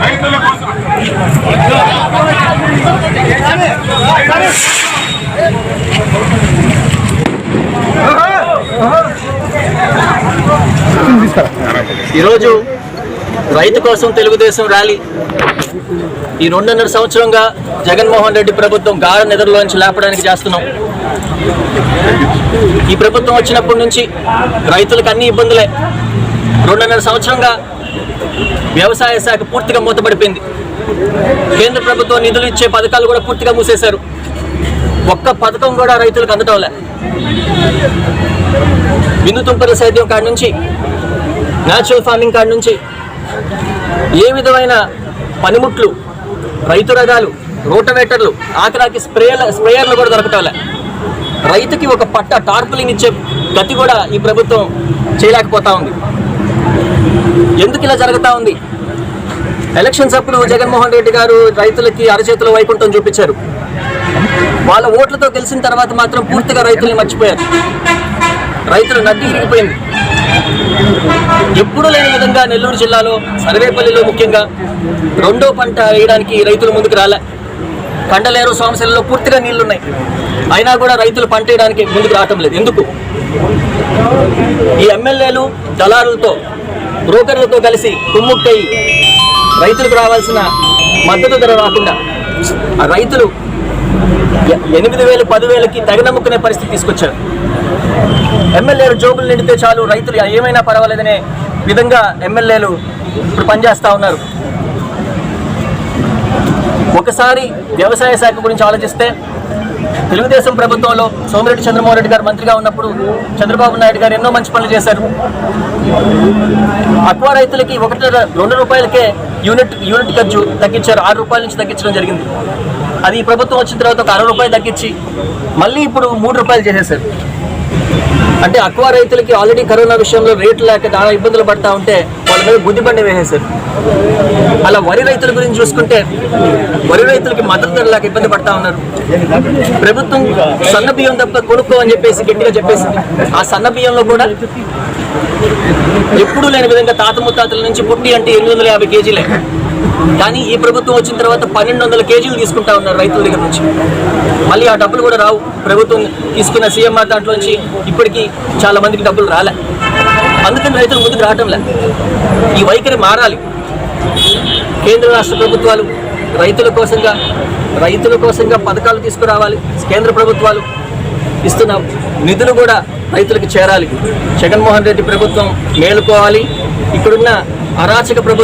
రైతుల కోసం ఈరోజు రైతు కోసం తెలుగుదేశం ర్యాలీ. ఈ రెండున్నర సంవత్సరంగా జగన్మోహన్ రెడ్డి ప్రభుత్వం గాఢ నిద్రలోంచి లేపడానికి చేస్తున్నాం. ఈ ప్రభుత్వం వచ్చినప్పటి నుంచి రైతులకు అన్ని ఇబ్బందులే. రెండున్నర సంవత్సరంగా వ్యవసాయ శాఖ పూర్తిగా మూతపడిపోయింది. కేంద్ర ప్రభుత్వం నిధులు ఇచ్చే పథకాలు కూడా పూర్తిగా మూసేశారు. ఒక్క పథకం కూడా రైతులకు అందటం లే. బిందు తుంపర సేద్యం కాడి నుంచి న్యాచురల్ ఫార్మింగ్ కాడి నుంచి ఏ విధమైన పనిముట్లు రైతు రకాలు రోటవేటర్లు ఆఖరాకి స్ప్రేల స్ప్రేయర్లు కూడా దొరకటం రైతుకి ఒక పట్ట టార్పులింగ్ ఇచ్చే గతి కూడా ఈ ప్రభుత్వం చేయలేకపోతా ఉంది. ఎందుకు ఇలా జరుగుతూ ఉంది? ఎలక్షన్స్ అప్పుడు జగన్మోహన్ రెడ్డి గారు రైతులకి అరచేతుల వైకుంఠం చూపించారు. వాళ్ళ ఓట్లతో గెలిచిన తర్వాత మాత్రం పూర్తిగా రైతుల్ని మర్చిపోయారు. రైతులు నడ్డి విరిగిపోయింది ఎప్పుడూ లేని విధంగా నెల్లూరు జిల్లాలో సర్వేపల్లిలో ముఖ్యంగా రెండో పంట వేయడానికి రైతులు ముందుకు రాలే. కండలేరు సోమశిలలో పూర్తిగా నీళ్ళున్నాయి. అయినా కూడా రైతులు పంట వేయడానికి ముందుకు రావటం లేదు. ఎందుకు? ఈ ఎమ్మెల్యేలు దళారులతో బ్రోకర్లతో కలిసి కుమ్ముక్కై రైతులకు రావాల్సిన మద్దతు ధర రాకుండా ఆ రైతులు ఎ- ఎనిమిది వేలు పదివేలకి తగినమ్ముకునే పరిస్థితి తీసుకొచ్చారు. ఎమ్మెల్యేలు జోబులు నిండితే చాలు రైతులు ఏమైనా పర్వాలేదనే విధంగా ఎమ్మెల్యేలు ఇప్పుడు పనిచేస్తూ ఉన్నారు. ఒకసారి వ్యవసాయ శాఖ గురించి ఆలోచిస్తే తెలుగుదేశం ప్రభుత్వంలో సోమిరెడ్డి చంద్రమోహన్ రెడ్డి గారు మంత్రిగా ఉన్నప్పుడు చంద్రబాబు నాయుడు గారు ఎన్నో మంచి పనులు చేశారు. అక్వా రైతులకి ఒకటి రెండు రూపాయలకే యూనిట్ యూనిట్ ఖర్చు తగ్గించారు. ఆరు రూపాయల నుంచి తగ్గించడం జరిగింది. అది ఈ ప్రభుత్వం వచ్చిన తర్వాత ఒక అరవై రూపాయలు తగ్గించి మళ్ళీ ఇప్పుడు మూడు రూపాయలు చేసేసారు. అంటే అక్వా రైతులకి ఆల్రెడీ కరోనా విషయంలో రేట్లు లేక చాలా ఇబ్బందులు పడతా ఉంటే వాళ్ళ గుద్దిబండి వేసేసారు అలా వరి రైతుల గురించి చూసుకుంటే వరి రైతులకి మద్దతు ధర లేక ఇబ్బంది పడతా ఉన్నారు. ప్రభుత్వం సన్న బియ్యం తప్ప కొనుక్కో అని చెప్పేసి గట్టిగా చెప్పేసింది. ఆ సన్న బియ్యంలో కూడా ఎప్పుడూ లేని విధంగా తాత ముత్తాతల నుంచి పుట్టి అంటే ఎనిమిది వందల యాభై కేజీలే. కానీ ఈ ప్రభుత్వం వచ్చిన తర్వాత పన్నెండు వందల కేజీలు తీసుకుంటా ఉన్నారు రైతుల దగ్గర నుంచి. మళ్ళీ ఆ డబ్బులు కూడా రావు. ప్రభుత్వం తీసుకున్న సీఎంఆర్ దాంట్లోంచి ఇప్పటికీ చాలా మందికి డబ్బులు రాలే. అందుకని రైతులు ముందుకు రావటంలే. ఈ వైఖరి మారాలి. కేంద్ర రాష్ట్ర ప్రభుత్వాలు రైతుల కోసంగా రైతుల కోసంగా పథకాలు తీసుకురావాలి. కేంద్ర ప్రభుత్వాలు ఇస్తున్న నిధులు కూడా రైతులకు చేరాలి. జగన్మోహన్ రెడ్డి ప్రభుత్వం మేలుకోవాలి. ఇక్కడున్న అరాచక ప్రభుత్వం